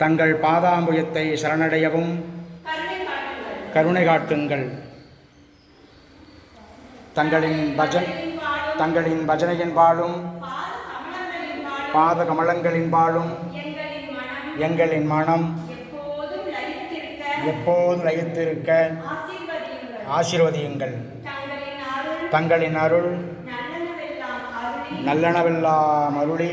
தங்கள் பாதாம்புயத்தை சரணடையவும் கருணை காட்டுங்கள். தங்களின் பஜன் தங்களின் பஜனையின்பாலும் பாத கமலங்களின்பாலும் எங்களின் மனம் எப்போதும் லயித்திருக்க ஆசீர்வதியுங்கள். தங்களின் அருள் நல்லனவெல்லாம் அருளி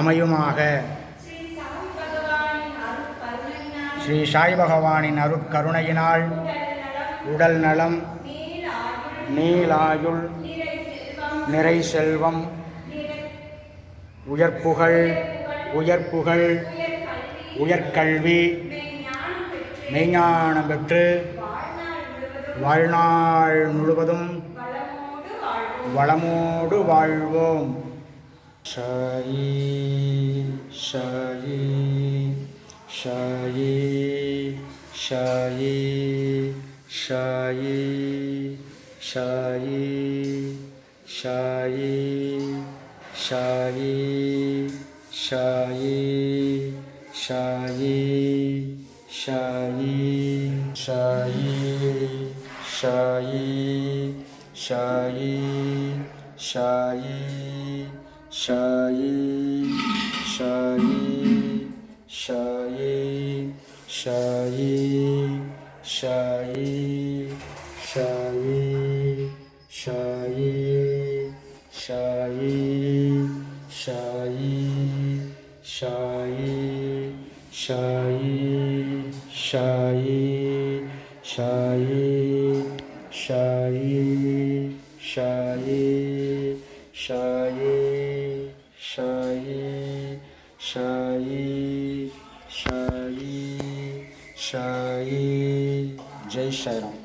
அமையுமாக. ஸ்ரீ சாய் பகவானின் அருட்கருணையினால் உடல் நலம் நீலாயுள் நிறை செல்வம் உயர்ப்புகழ் உயர்ப்புகழ் உயர்கல்வி மெய்ஞானம் பெற்று வாழ்நாள் முழுவதும் வளமோடு வாழ்வோம். மெய்ஞானம் பெற்று வாழ்நாள் வாழ்நாள் முழுவதும் முழுவதும் வளமோடு வாழ்வோம் வளமோடு வாழ்வோம் ஷாயி ஷாயி ஷாயி ஷாயி ஷாயி ஷாயி ஷாயி ஷாயி ஷாயி ஷாயி ஷாயி ஷாயி ஷாயி ஷாயி ஷாயி শায়ী শায়ী শায়ী শায়ী শায়ী শায়ী শায়ী শায়ী শায়ী শায়ী শায়ী শায়ী শায়ী শায়ী শায়ী শায়ী Shai, Shai, Shai, Shai. Jai